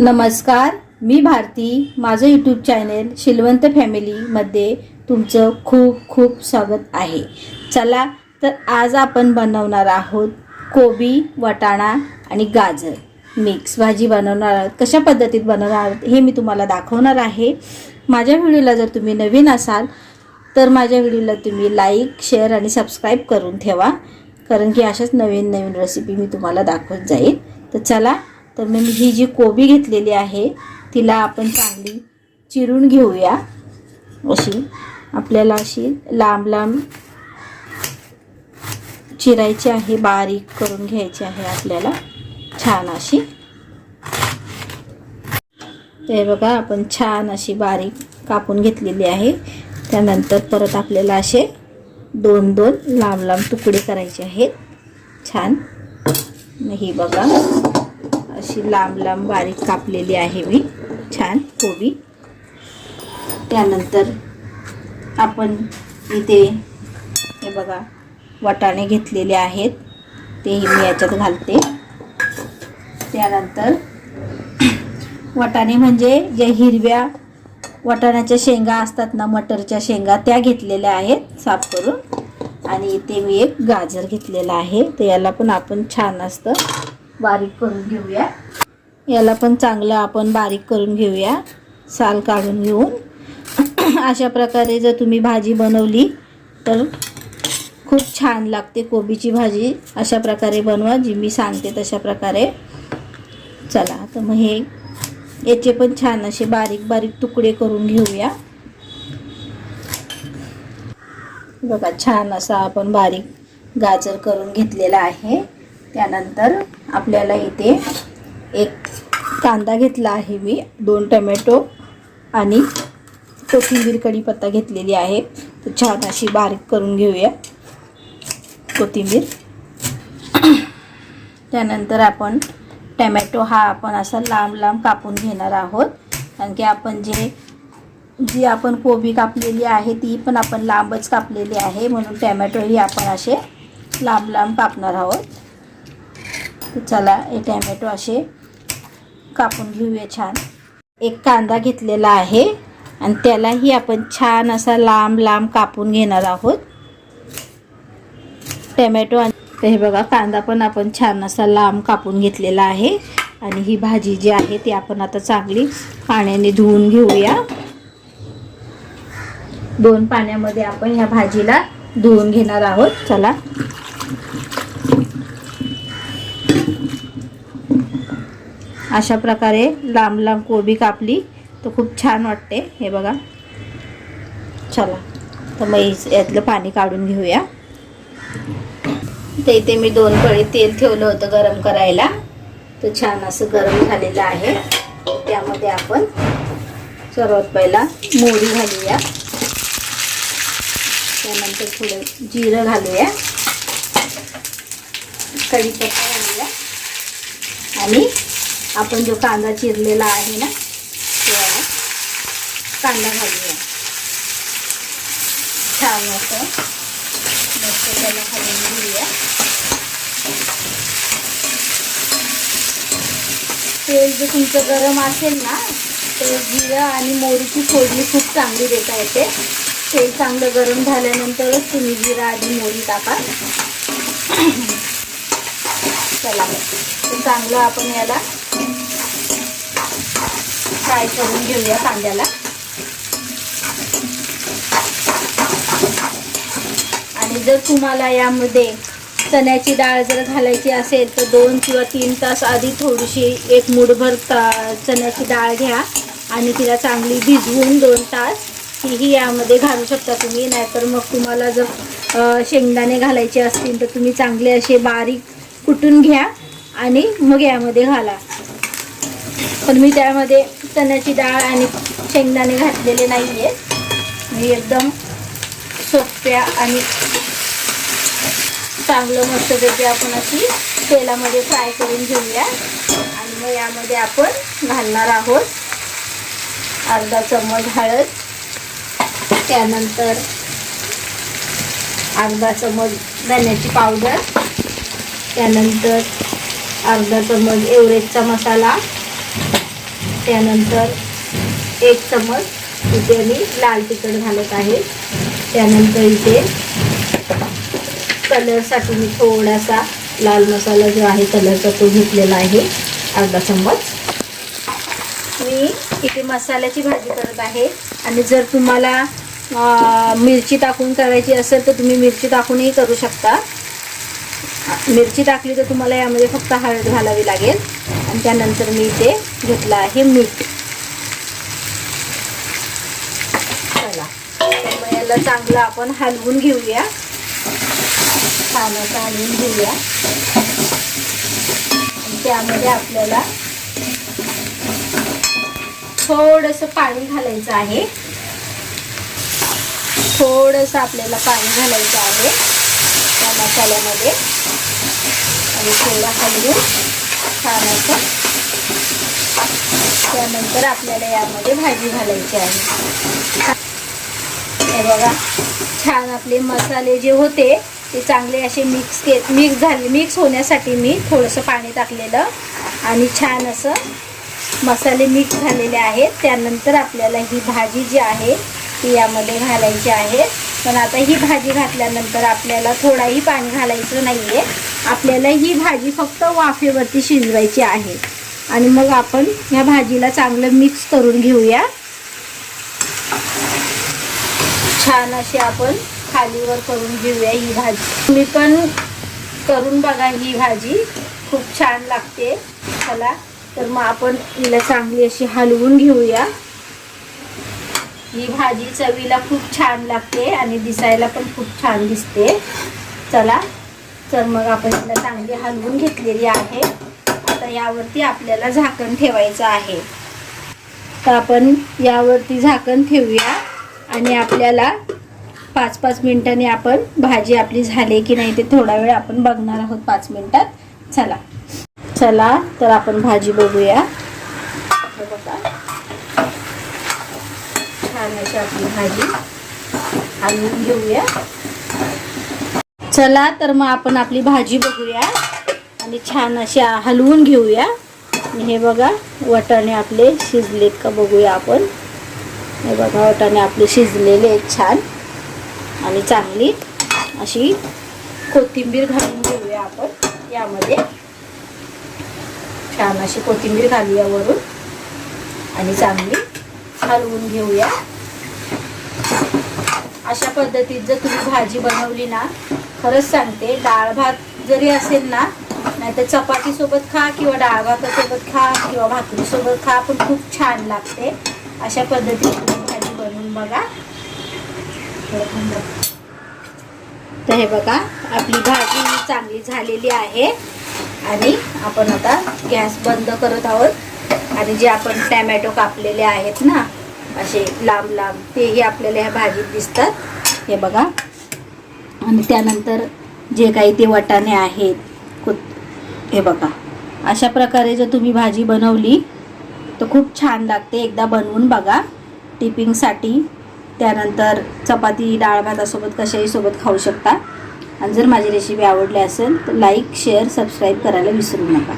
नमस्कार मी भारती. माझं YouTube channel Shilwant फॅमिलीमध्ये तुमचं खूप खूप स्वागत आहे. चला तर आज आपण बनवणार आहोत कोबी वटाणा आणि गाजर. मिक्स भाजी बनवणार आहोत. कशा पद्धतीत बनवणार आहोत हे मी तुम्हाला दाखवणार आहे. माझ्या व्हिडिओला जर तुम्ही नवीन असाल तर माझ्या व्हिडिओला तुम्ही लाईक शेअर आणि सबस्क्राईब करून ठेवा. कारण की अशाच नवीन नवीन रेसिपी मी तुम्हाला दाखवत जाईल. तर चला तर मी ही जी कोबी घेतलेली आहे तिला आपण चांगली चिरून घेऊया. अशी आपल्याला अशी लांब लांब चिरायची आहे बारीक करून घ्यायची आहे आपल्याला. छान अशी. ते बघा आपण छान अशी बारीक कापून घेतलेली आहे. त्यानंतर परत आपल्याला असे दोन दोन लांब लांब तुकडे करायचे आहेत. छान. ही बघा. अशी लांब लांब बारीक कापलेली आहे मी. छान कोबी. त्यानंतर आपण इथे हे बघा वाटाणे घेतलेले आहेत. तेही मी याच्यात घालते. त्यानंतर वाटाणे म्हणजे जे हिरव्या वाटाण्याच्या शेंगा असतात ना मटरच्या शेंगा त्या घेतलेल्या आहेत साफ करून. आणि इथे मी एक गाजर घेतलेला आहे. तर याला पण आपण छान असतं बारीक करून घेऊया. याला पण चांगलं आपण बारीक करून घेऊया. साल काढून घेऊन. अशा प्रकारे जर तुम्ही भाजी बनवली तर खूप छान लागते कोबीची भाजी. अशा प्रकारे बनवा जी मी सांगते तशा प्रकारे. चला तर मग हे याचे पण छान असे बारीक बारीक तुकडे करून घेऊया. बघा छान असा आपण बारीक गाजर करून घेतलेला आहे. त्यानंतर आपल्याला इथे एक कांदा घेतला आहे मी दोन टमॅटो आणि कोथिंबीर कढीपत्ता घेतलेली आहे. तर छान अशी बारीक करून घेऊया कोथिंबीर. त्यानंतर आपण टमॅटो हा आपण असा लांब लांब कापून घेणार आहोत. कारण की आपण जे जी आपण कोबी कापलेली आहे ती पण आपण लांबच कापलेली आहे. म्हणून टमॅटोही आपण असे लांब लांब कापणार आहोत. चला हे टॅमॅटो असे कापून घेऊया छान. एक कांदा घेतलेला आहे आणि त्यालाही आपण छान असा लांब लांब कापून घेणार आहोत. टॅमॅटो आणि हे बघा कांदा पण आपण छान असा लांब कापून घेतलेला आहे. आणि ही भाजी जी आहे ती आपण आता चांगली पाण्याने धुवून घेऊया. दोन पाण्यामध्ये आपण ह्या भाजीला धुवून घेणार आहोत. चला. अशा प्रकारे लांब लांब कोबी कापली. तर खूप छान वाटते. हे बघा. चला. तर मग यातलं पाणी काढून घेऊया. तर इथे मी दोन कळी तेल ठेवलं होतं गरम करायला. तर छान असं गरम झालेलं आहे. त्यामध्ये आपण सर्वात पहिला मोहरी घालूया. त्यानंतर थोडं जिरं घालूया. कढीपत्ता घालूया. आणि आपण जो कांदा चिरलेला आहे ना तो कांदा घालूया. छान असं मस्त त्याला घालून घेऊया. तेल जर तुमचं गरम असेल ना तर जिरं आणि मोहरीची फोडणी खूप चांगली देता येते. तेल चांगलं गरम झाल्यानंतरच तुम्ही जिरा आणि मोहरी टाका. चला चांगलं आपण याला फ्राय करून घेऊया कांद्याला. आणि जर तुम्हाला यामध्ये चण्याची डाळ जर घालायची असेल तर दोन किंवा तीन तास आधी थोडीशी एक मुठभर ता चण्याची डाळ घ्या आणि तिला चांगली भिजवून दोन तास तीही यामध्ये घालू शकता तुम्ही. नाहीतर मग तुम्हाला जर शेंगदाणे घालायचे असतील तर तुम्ही चांगले असे बारीक कुटून घ्या आणि मग यामध्ये घाला. पण मी त्यामध्ये चण्याची डाळ आणि शेंगदाणे घातलेले नाही आहेत मी एकदम सोप्या आणि चांगलं मस्तपैकी आपण अशी तेलामध्ये फ्राय करून घेऊया. आणि मग यामध्ये आपण घालणार आहोत अर्धा चम्मच हळद. त्यानंतर अर्धा चम्मच धन्याची पावडर. त्यानंतर अर्धा चम्मच एवरेजचा मसाला. त्यानंतर एक चमच इथे मी लाल तिखट घालत आहे. त्यानंतर इथे कलरसाठी मी थोडासा लाल मसाला जो आहे कलरचा तो घेतलेला आहे. अर्धा चम्मच मी इथे मसाल्याची भाजी करत आहे. आणि जर तुम्हाला मिरची टाकून करायची असेल तर तुम्ही मिरची टाकूनही करू शकता. मिरची टाकली तर तुम्हाला यामध्ये फक्त हळद घालावी लागेल. आणि त्यानंतर मी इथे घेतलं आहे मीठ. चला. मग याला चांगलं आपण हलवून घेऊया. छान असं हलवून घेऊया. त्यामध्ये आपल्याला थोडंसं पाणी घालायचं आहे. थोडंसं आपल्याला पाणी घालायचं आहे त्या मसाल्यामध्ये. आणि थोडं हलवून छान असं त्यानंतर आपल्याला यामध्ये भाजी घालायची आहे. हे बघा छान आपले मसाले जे होते ते चांगले असे मिक्स के मिक्स झाले मिक्स होण्यासाठी मी थोडंसं पाणी टाकलेलं आणि छान असं मसाले मिक्स झालेले आहेत. त्यानंतर आपल्याला ही भाजी जी आहे ती यामध्ये घालायची आहे. पण आता ही भाजी घातल्यानंतर आपल्याला थोडाही पाणी घालायचं नाही आहे आपल्याला ही भाजी फक्त वाफेवरती शिजवायची आहे. आणि मग आपण ह्या भाजीला चांगलं मिक्स करून घेऊया. छान अशी आपण खालीवर करून घेऊया ही भाजी. तुम्ही पण करून बघा ही भाजी. खूप छान लागते. चला तर मग आपण हिला चांगली अशी हलवून घेऊया. ही भाजी चवीला खूप छान लागते आणि दिसायला पण खूप छान दिसते. चला तर मग आपण हिला चांगली हलवून घेतलेली आहे. आता यावरती आपल्याला झाकण ठेवायचं आहे. तर आपण यावरती झाकण ठेवूया आणि आपल्याला पाच पाच मिनटाने आपण भाजी आपली झाली की नाही ते थोडा वेळ आपण बघणार आहोत पाच मिनिटात. चला. चला तर आपण भाजी बघूया. बघा. छान अशी आपली भाजी आणून घेऊया. चला तर मग आपण आपली भाजी बघूया. आणि छान अशी हलवून घेऊया. आणि हे बघा वटाणे आपले शिजलेत का बघूया आपण. हे बघा वटाणे आपले शिजलेले आहेत छान. आणि चांगली अशी कोथिंबीर घालून घेऊया आपण यामध्ये. छान अशी कोथिंबीर घालूया वरून. आणि चांगली हलवून घेऊया. अशा पद्धतीत जर तुम्ही भाजी बनवली ना खरंच सांगते डाळ भात जरी असेल ना नाहीतर चपातीसोबत खा किंवा डाळ भातासोबत खा किंवा भाकरीसोबत खा पण खूप छान लागते. अशा पद्धतीने भाजी बनवून बघा. तर हे बघा आपली भाजी चांगली झालेली आहे. आणि आपण आता गॅस बंद करत आहोत. आणि जे आपण टॅमॅटो कापलेले आहेत ना असे लांब लांब तेही आपल्याला ह्या भाजीत दिसतात. हे बघा. आणि त्यानंतर जे काही ते वटाणे आहेत कुत हे बघा. अशा प्रकारे जर तुम्ही भाजी बनवली तर खूप छान लागते. एकदा बनवून बघा. टिपिंगसाठी त्यानंतर चपाती डाळ भातासोबत कशाही सोबत खाऊ शकता. आणि जर माझी रेसिपी आवडली असेल तर लाईक शेअर सबस्क्राईब करायला विसरू नका.